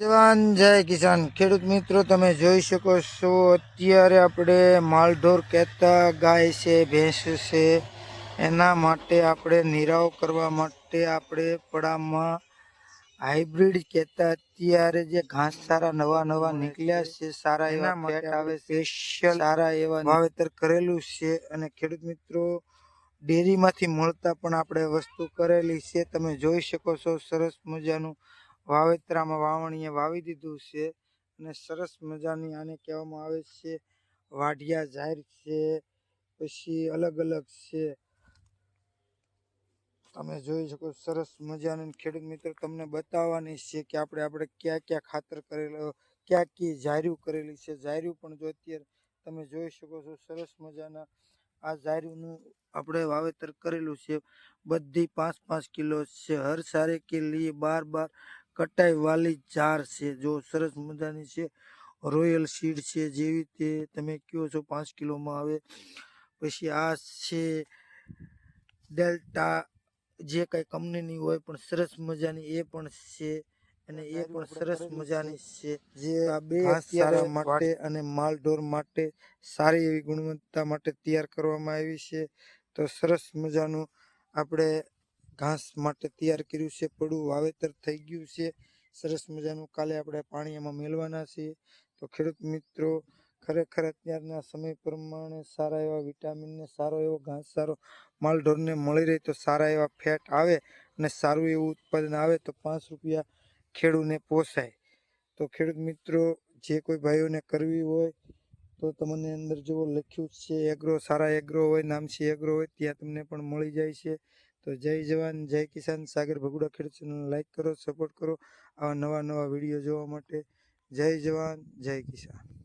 જવાન જય કિસાન. ખેડૂત મિત્રો તમે જોઈ શકો છો અત્યારે આપણે માલઢોર કહેતા ગાય છે ભેંસ છે. એના માટે આપણે નિરાવ કરવા માટે આપણે પડામાં હાઇબ્રિડ કહેતા. અત્યારે જે ઘાસ સારા નવા નવા નીકળ્યા છે સારા એવા પેટ આવે સ્પેશિયલ સારા એવા વાવેતર કરેલું છે. અને ખેડૂત મિત્રો ડેરીમાંથી મળતા પણ આપણે વસ્તુ કરેલી છે. તમે જોઈ શકો છો સરસ મજાનું વાવેતરામાં વાવણીએ વાવી દીધું છે અને સરસ મજાની આને કહેવામાં આવે છે, વાઢિયા જાહેર છે, પછી અલગ અલગ છે. તમે જોઈ શકો સરસ મજાની ખેડૂત મિત્રો તમને બતાવવાની છે કે આપણે આપણે ક્યાં ક્યાં ખાતર કરેલું, ક્યાં ક્યાં જાર્યું કરેલી છે. જાર્યું પણ જો અત્યારે તમે જોઈ શકો છો સરસ મજાના આ જાર્યુંનું આપણે વાવેતર કરેલું છે. બધી પાંચ પાંચ કિલો છે. હર સારે કે લીએ બાર બાર કટાઈ વાલી જાર છે જો સરસ મજાની છે રોયલ સીડ છે જેવી તે તમે કહો છો પાંચ કિલોમાં આવે. પછી આ છે ડેલ્ટા જે કંઈ કંપનીની હોય પણ સરસ મજાની એ પણ છે અને એ પણ સરસ મજાની છે. જે આ બે સારા માટે અને માલઢોર માટે સારી એવી ગુણવત્તા માટે તૈયાર કરવામાં આવી છે. તો સરસ મજાનું આપણે ઘાસ માટે તૈયાર કર્યું છે, પડું વાવેતર થઈ ગયું છે. સરસ મજાનું કાલે આપણે પાણી એમાં મેળવાના છીએ. તો ખેડૂત મિત્રો, ખરેખર અત્યારના સમય પ્રમાણે સારા એવા વિટામિનને સારો એવો ઘાસ, સારો માલઢોરને મળી રહે તો સારા એવા ફેટ આવે અને સારું એવું ઉત્પાદન આવે તો પાંચ રૂપિયા ખેડૂને પોસાય. તો ખેડૂત મિત્રો, જે કોઈ ભાઈઓને કરવી હોય તો તમને અંદર જેવો લખ્યું છે એગ્રો સારા એગ્રો હોય નામસી એગ્રો હોય, ત્યાં તમને પણ મળી જાય છે. તો જય જવાન, જય કિસાન. સાગર ભગુડા ખેડૂત ચેનલ લાઈક કરો, સપોર્ટ કરો. આવા નવા નવા વીડિયો જોવા માટે જય જવાન, જય કિસાન.